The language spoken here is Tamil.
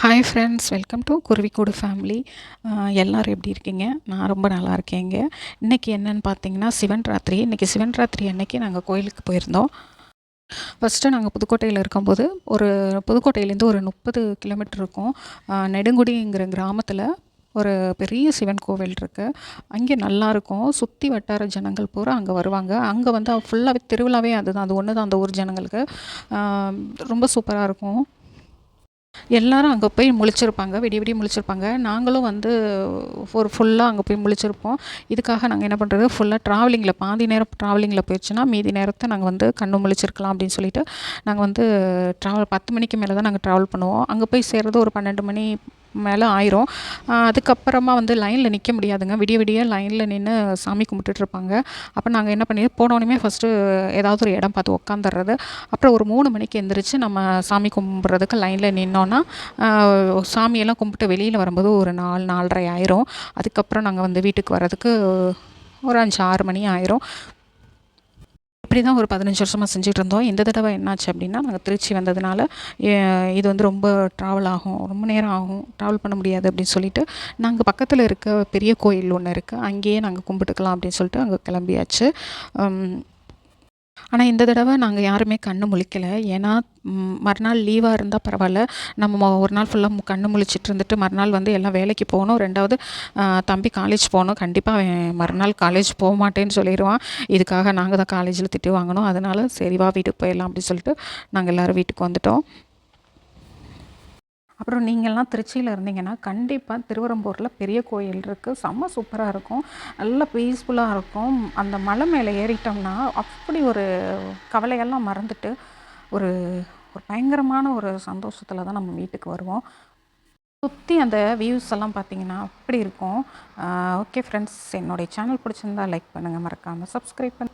Hi friends welcome to Kuruvikoodu family எல்லோரும் எப்படி இருக்கீங்க? நான் ரொம்ப நல்லா இருக்கேங்க இன்றைக்கி என்னென்னு பார்த்தீங்கன்னா சிவன் ராத்திரி இன்றைக்கி சிவன் ராத்திரி அன்னைக்கு நாங்கள் கோயிலுக்கு போயிருந்தோம். ஃபஸ்ட்டு நாங்கள் புதுக்கோட்டையில் இருக்கும்போது ஒரு புதுக்கோட்டையிலேருந்து ஒரு முப்பது கிலோமீட்டர் இருக்கும். நெடுங்குடிங்கிற கிராமத்தில் ஒரு பெரிய சிவன் கோவில் இருக்குது அங்கே நல்லாயிருக்கும் சுற்றி வட்டார ஜனங்கள் பூரா அங்கே வருவாங்க. அங்கே வந்து ஃபுல்லாகவே திருவிழாவே அதுதான். அது ஒன்று தான் அந்த ஊர் ஜனங்களுக்கு. ரொம்ப சூப்பராக இருக்கும். எல்லாரும் அங்கே போய் முழிச்சிருப்பாங்க விடிய விடிய முழிச்சிருப்பாங்க. நாங்களும் வந்து ஒரு ஃபுல்லாக அங்கே போய் முழிச்சிருப்போம். இதுக்காக நாங்கள் என்ன பண்ணுறது ஃபுல்லாக ட்ராவலிங்கில் பாதி நேரம் ட்ராவலிங்கில் போயிடுச்சுன்னா மீதி நேரத்தை நாங்கள் வந்து கண்ணு முழிச்சிருக்கலாம் அப்படின்னு சொல்லிட்டு நாங்கள் வந்து ட்ராவல் பத்து மணிக்கு மேலே தான் நாங்கள் ட்ராவல் பண்ணுவோம். அங்கே போய் சேர்றது ஒரு பன்னெண்டு மணி மேலே ஆயிரும். அதுக்கப்புறமா வந்து லைனில் நிற்க முடியாதுங்க. விடிய விடிய லைனில் நின்று சாமி கும்பிட்டுட்ருப்பாங்க அப்போ நாங்கள் என்ன பண்ணி போனோடனே ஃபஸ்ட்டு ஏதாவது ஒரு இடம் பார்த்து உக்காந்துடுறது அப்புறம் ஒரு மூணு மணிக்கு எந்திரிச்சு நம்ம சாமி கும்பிட்றதுக்கு லைனில் நின்னோன்னா சாமியெல்லாம் கும்பிட்டு வெளியில் வரும்போது ஒரு நாலு நாலரை ஆயிரும். அதுக்கப்புறம் நாங்கள் வந்து வீட்டுக்கு வர்றதுக்கு ஒரு அஞ்சு ஆறு மணி ஆயிரும். இப்படி தான் ஒரு பதினஞ்சு வருஷமாக செஞ்சுட்டு இருந்தோம். இந்த தடவை என்னாச்சு அப்படின்னா நாங்கள் திருச்சி வந்ததுனால இது வந்து ரொம்ப ட்ராவல் ஆகும் ரொம்ப நேரம் ஆகும் ட்ராவல் பண்ண முடியாது அப்படின்னு சொல்லிட்டு நாங்கள் பக்கத்தில் இருக்க பெரிய கோயில் ஒன்று இருக்குது அங்கேயே நாங்கள் கும்பிட்டுக்கலாம் அப்படின்னு சொல்லிட்டு அங்கே கிளம்பியாச்சு. ஆனால் இந்த தடவை நாங்கள் யாருமே கண்ணு முழிக்கலை. ஏன்னா மறுநாள் லீவாக இருந்தால் பரவாயில்ல. நம்ம ஒரு நாள் ஃபுல்லாக கண்ணு முழிச்சிட்டு இருந்துட்டு மறுநாள் வந்து எல்லாம் வேலைக்கு போகணும். ரெண்டாவது தம்பி காலேஜ் போகணும். கண்டிப்பாக அவன் மறுநாள் காலேஜ் போக மாட்டேன்னு சொல்லிடுவான் இதுக்காக நாங்கள் தான் காலேஜில் திட்டு வாங்கணும். அதனால் சரி வா வீட்டுக்கு போயிடலாம் அப்படின்னு சொல்லிட்டு நாங்கள் எல்லோரும் வீட்டுக்கு வந்துட்டோம். அப்புறம் நீங்கள்லாம் திருச்சியில் இருந்தீங்கன்னா கண்டிப்பாக திருவரம்பூரில் பெரிய கோயில் இருக்குது செம்ம சூப்பராக இருக்கும். நல்லா பீஸ்ஃபுல்லாக இருக்கும். அந்த மலை மேலே ஏறிட்டோம்னா அப்படி ஒரு கவலையெல்லாம் மறந்துட்டு ஒரு ஒரு பயங்கரமான ஒரு சந்தோஷத்தில் தான் நம்ம வீட்டுக்கு வருவோம். சுற்றி அந்த வியூஸ் எல்லாம் பார்த்தீங்கன்னா அப்படி இருக்கும். ஓகே ஃப்ரெண்ட்ஸ் என்னுடைய சேனல் பிடிச்சிருந்தா லைக் பண்ணுங்கள் மறக்காமல் சப்ஸ்கிரைப் பண்ணி